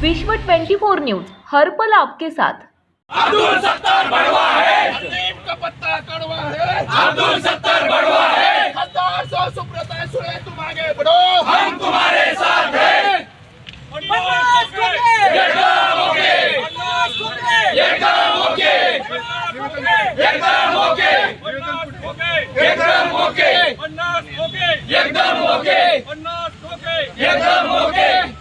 विश्व 24 न्यूज हर्पल आपके साथ। अब्दुल सत्तार बड़वा है। नीम का पत्ता कड़वा है। अब्दुल सत्तार बड़वा है। हजार सौ सुब्रता सुने तुम आगे बढ़ो। हम तुम्हारे साथ हैं। ये काम होके। ये काम होके। एकदम होके। एकदम होके। एकदम होके एकदम होके। ओ पवार साहेब या इकडे.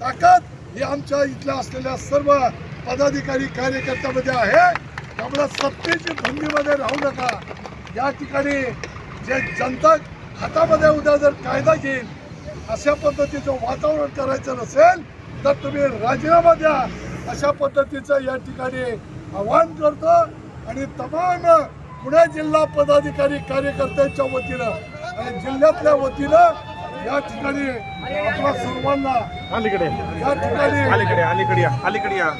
ताकद ही आमच्या इथल्या असलेल्या सर्व पदाधिकारी कार्यकर्त्यामध्ये आहे. त्यामुळे सत्तेची भंगीमध्ये राहू नका. या ठिकाणी जे जनता हातामध्ये उद्या जर कायदा घेईल अशा पद्धतीचं वातावरण करायचं नसेल तर तुम्ही राजीनामा द्या. अशा पद्धतीचं या ठिकाणी आवाहन करतो आणि तमाम पुणे जिल्हा पदाधिकारी कार्यकर्त्यांच्या वतीनं आणि जिल्ह्यातल्या वतीनं या ठिकाणी आपल्या सर्वांना अलीकडे. या ठिकाणी अलीकडे अलीकडे या अलीकडे या.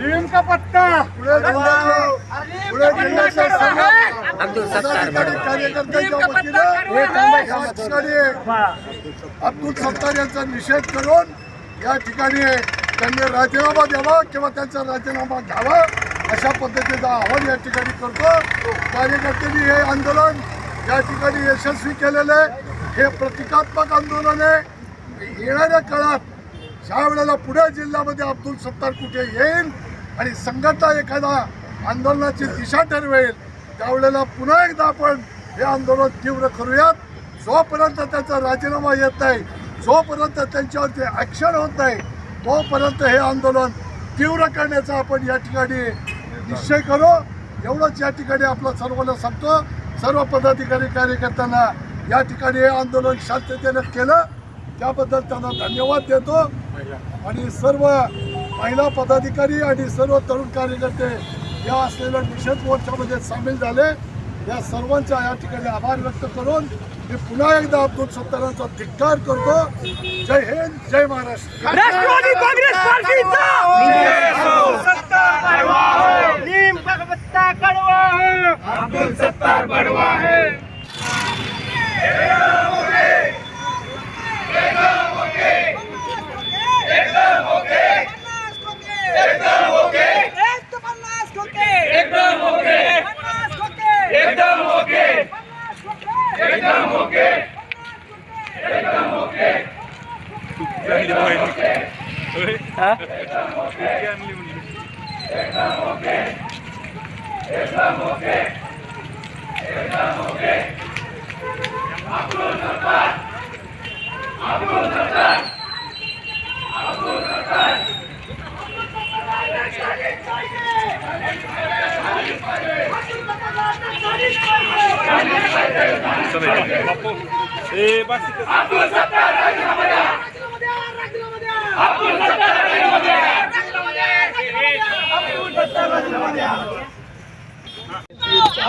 नीम का पत्ता? पुढे जिल्ह्याचे पुढे जिल्ह्याचे सर्व पदाधिकारी कार्यकर्त्यांच्या वतीनं या ठिकाणी अब्दुल सत्तार यांचा निषेध करून या ठिकाणी त्यांनी राजीनामा द्यावा किंवा त्यांचा राजीनामा घ्यावा अशा पद्धतीचं आव्हान या ठिकाणी करतो. कार्यकर्त्यांनी हे आंदोलन या ठिकाणी यशस्वी केलेलं आहे. हे प्रतिकात्मक आंदोलन आहे. येणाऱ्या काळात ज्या वेळेला पुणे जिल्ह्यामध्ये अब्दुल सत्तार कुठे येईल आणि संघटना एखादा आंदोलनाची दिशा ठरवेल त्यावेळेला पुन्हा एकदा आपण हे आंदोलन तीव्र करूयात. जोपर्यंत त्याचा राजीनामा येत नाही जोपर्यंत त्यांच्यावरती ॲक्शन होत नाही तोपर्यंत हे आंदोलन तीव्र करण्याचा आपण या ठिकाणी निश्चय करू. एवढंच या ठिकाणी आपलं सर्वांना सांगतो. सर्व पदाधिकारी कार्यकर्त्यांना या ठिकाणी हे आंदोलन शांततेनं केलं. त्याबद्दल त्यांना धन्यवाद देतो. आणि सर्व महिला पदाधिकारी आणि सर्व तरुण कार्यकर्ते या असलेल्या निषेध मोर्चामध्ये सामील झाले. या सर्वांचा या ठिकाणी आभार व्यक्त करून मी पुन्हा एकदा अब्दुल सत्तारांचा धिक्कार करतो. जय हिंद जय महाराष्ट्र. राष्ट्रवादी काँग्रेस पार्टीचा! नीम का पत्ता कड़वा है। अब्दुल सत्तार बड़वा है। एकदम होके एकदम Estamos bien. Estamos bien. Estamos bien. Estamos bien.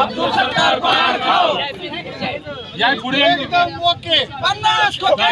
Abdul Sattar बाहर खाओ। एकदम ओके। पन्नास खोके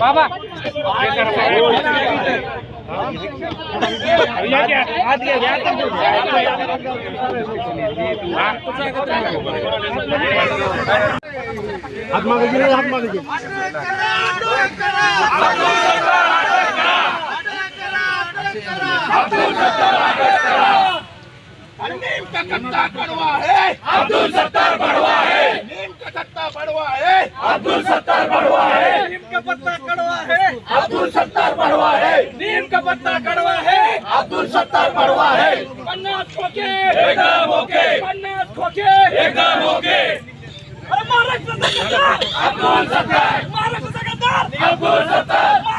बाबा हात मागे नीम का कट्टा कड़वा है अब्दुल सत्तार बड़वा है। नीम का कट्टा बड़वा है अब्दुल सत्तार बड़वा है। नीम का पत्ता कड़वा है। अब्दुल सत्तार बड़वा है। नीम का पत्ता कड़वा है। अब्दुल सत्तार बड़वा है। पन्नास खोके एकदम ओके। पन्नास खोके एकदम ओके। अरे महाराष्ट्राचा गद्दार अब्दुल सत्तार। महाराष्ट्राचा गद्दार अब्दुल सत्तार।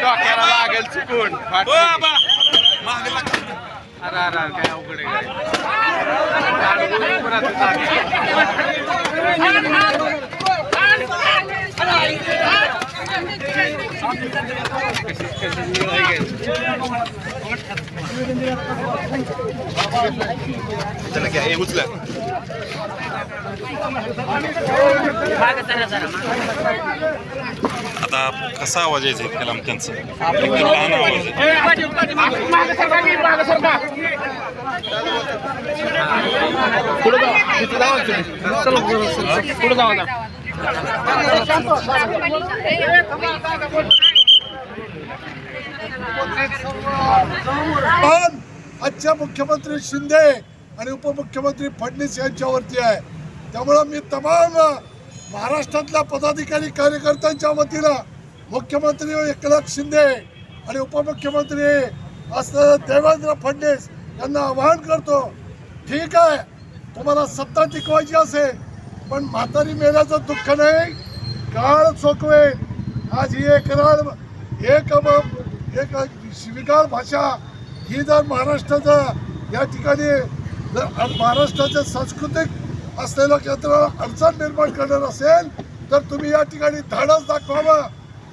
डोक्याला लागेल चुकून अरे अरे, काय अवघड आहे उचला. आता कसा आवाज यायचा इतक्या लांब त्यांचा? एकदम लहान आवाज आहे. पण आजच्या मुख्यमंत्री शिंदे आणि उपमुख्यमंत्री फडणवीस यांच्यावरती आहे. त्यामुळं मी तमाम महाराष्ट्रातल्या पदाधिकारी कार्यकर्त्यांच्या वतीनं मुख्यमंत्री एकनाथ शिंदे आणि उपमुख्यमंत्री असं देवेंद्र फडणवीस यांना आवाहन करतो ठीक आहे तुम्हाला सत्ता टिकवायची असेल पण म्हातारी मेल्याचं दुःख नाही काळ चोकवेल आज ही एक राळ एक एक शिविकाळ भाषा ही जर महाराष्ट्राचं या ठिकाणी जर महाराष्ट्राच्या सांस्कृतिक असलेलं क्षेत्र अडचण निर्माण करणार असेल तर तुम्ही या ठिकाणी धाडस दाखवावं.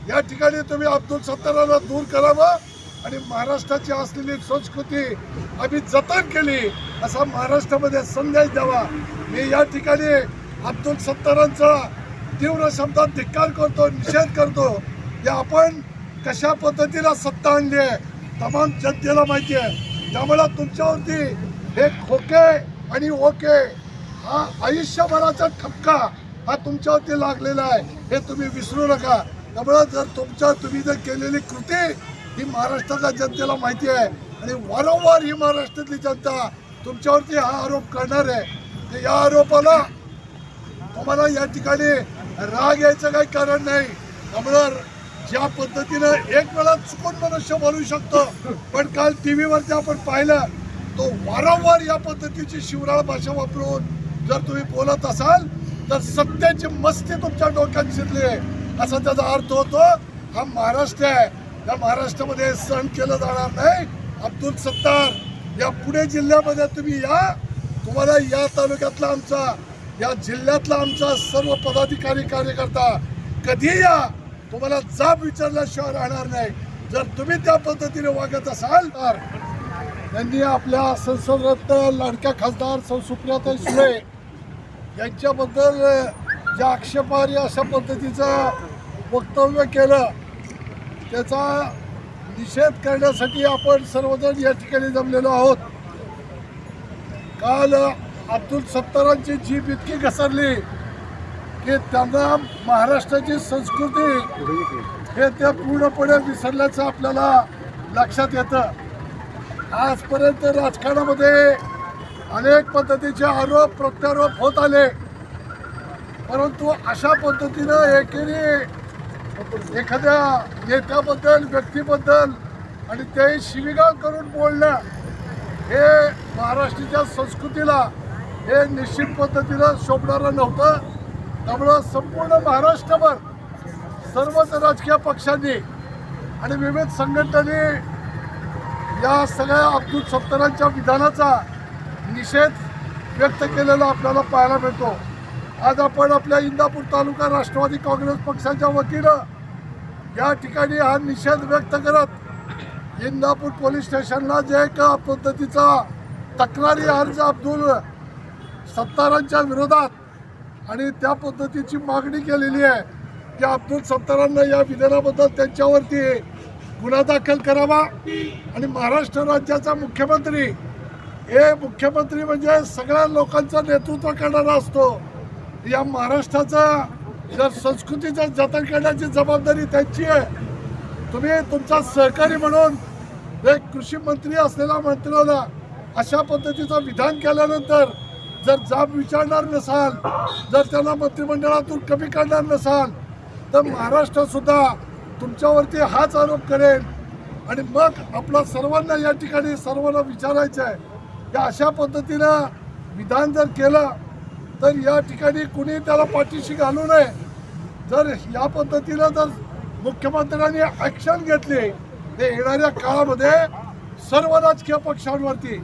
या ठिकाणी तुम्ही अब्दुल सत्ताराला दूर करावं आणि महाराष्ट्राची असलेली संस्कृती आम्ही जतन केली असा महाराष्ट्रामध्ये संदेश द्यावा. मी या ठिकाणी अब्दुल सत्तारांचा तीव्र शब्दात धिक्कार करतो निषेध करतो. की आपण कशा पद्धतीनं सत्ता आणली आहे तमाम जनतेला माहिती आहे. त्यामुळं तुमच्यावरती हे खोके आणि ओके हा आयुष्यभराचा ठपका हा तुमच्यावरती लागलेला आहे हे तुम्ही विसरू नका. त्यामुळं जर तुमच्या तुम्ही जर केलेली कृती ही महाराष्ट्राच्या जनतेला माहिती आहे आणि वारंवार ही महाराष्ट्रातली जनता तुमच्यावरती हा आरोप करणार आहे. या आरोपाला तुम्हाला या ठिकाणी राग यायचं काही कारण नाही. त्यामुळं ज्या पद्धतीनं एक वेळा चुकून मनुष्य बोलू शकतो पण काल टी व्हीवरती आपण पाहिलं तो वारंवार या पद्धतीची शिवराळ भाषा वापरून जर तुम्ही बोलत असाल तर सत्याची मस्ती तुमच्या डोक्यात शिरली आहे. असा त्याचा अर्थ होतो हा महाराष्ट्र आहे. या महाराष्ट्रामध्ये सहन केलं जाणार नाही. अब्दुल सत्तार या पुणे जिल्ह्यामध्ये तुम्ही या. तुम्हाला या तालुक्यातला आमचा या जिल्ह्यातला आमचा सर्व पदाधिकारी कार्यकर्ता कधी या. तुम्हाला जाब विचारल्याशिवाय राहणार नाही. जर तुम्ही त्या पद्धतीने वागत असाल तर त्यांनी आपल्या संसद लडक्या लाडक्या खासदार सौ सुप्रियाताई सुळे यांच्याबद्दल ज्या आक्षेपार्ह अशा पद्धतीचं वक्तव्य केलं त्याचा निषेध करण्यासाठी आपण सर्वजण या ठिकाणी जमलेलो आहोत. काल अब्दुल सत्तारांची जीभ इतकी घसरली की त्यांना महाराष्ट्राची संस्कृती हे त्या पूर्णपणे विसरल्याचं आपल्याला लक्षात येतं. आजपर्यंत राजकारणामध्ये अनेक पद्धतीचे आरोप प्रत्यारोप होत आले. परंतु अशा पद्धतीनं एकेरी एखाद्या नेत्याबद्दल व्यक्तीबद्दल आणि ते शिवीगाळ करून बोलणं हे महाराष्ट्राच्या संस्कृतीला हे निश्चित पद्धतीनं शोभणारं नव्हतं. त्यामुळं संपूर्ण महाराष्ट्रभर सर्वच राजकीय पक्षांनी आणि विविध संघटनांनी या सगळ्या अब्दुल सत्तारांच्या विधानाचा निषेध व्यक्त केलेला आपल्याला पाहायला मिळतो. आज आपण आपल्या इंदापूर तालुका राष्ट्रवादी काँग्रेस पक्षाच्या वतीनं या ठिकाणी हा निषेध व्यक्त करत इंदापूर पोलीस स्टेशनला जे एक पद्धतीचा तक्रारी अर्ज अब्दुल सत्तारांच्या विरोधात आणि त्या पद्धतीची मागणी केलेली आहे की अब्दुल सत्तारांना या विधानाबद्दल त्यांच्यावरती गुन्हा दाखल करावा. आणि महाराष्ट्र राज्याचा मुख्यमंत्री हे मुख्यमंत्री म्हणजे सगळ्या लोकांचं नेतृत्व करणारा असतो. या महाराष्ट्राचा जर संस्कृतीचं जतन करण्याची जबाबदारी त्यांची आहे. तुम्ही तुमचा सहकारी म्हणून एक कृषी मंत्री असलेल्या मंत्र्याला अशा पद्धतीचं विधान केल्यानंतर जर जाब विचारणार नसाल जर त्यांना मंत्रिमंडळातून कमी करणार नसाल तर महाराष्ट्रसुद्धा तुमच्यावरती हाच आरोप करेल. आणि मग आपला सर्वांना या ठिकाणी सर्वांना विचारायचं आहे. की अशा पद्धतीनं विधान जर केलं तर या ठिकाणी कुणी त्याला पाठीशी घालू नये. जर या पद्धतीनं जर मुख्यमंत्र्यांनी ॲक्शन घेतली ते येणाऱ्या काळामध्ये सर्व राजकीय पक्षांवरती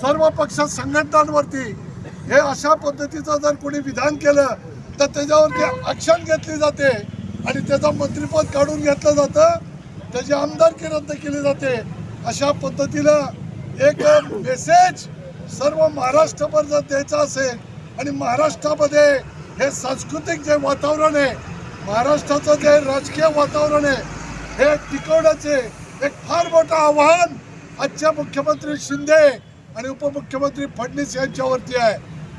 सर्व पक्ष संघटनांवरती हे अशा पद्धतीचं जर कोणी विधान केलं तर त्याच्यावरती ॲक्शन घेतली जाते आणि त्याचं मंत्रिपद काढून घेतलं जातं. त्याची आमदारकी रद्द केली जाते. अशा पद्धतीनं एक मेसेज सर्व महाराष्ट्रभर जर द्यायचा असेल आणि महाराष्ट्रामध्ये हे सांस्कृतिक जे वातावरण आहे महाराष्ट्राचं जे राजकीय वातावरण आहे हे टिकवण्याचे एक फार मोठं आव्हान आजच्या मुख्यमंत्री शिंदे आणि उपमुख्यमंत्री फडणवीस यांच्यावरती आहे.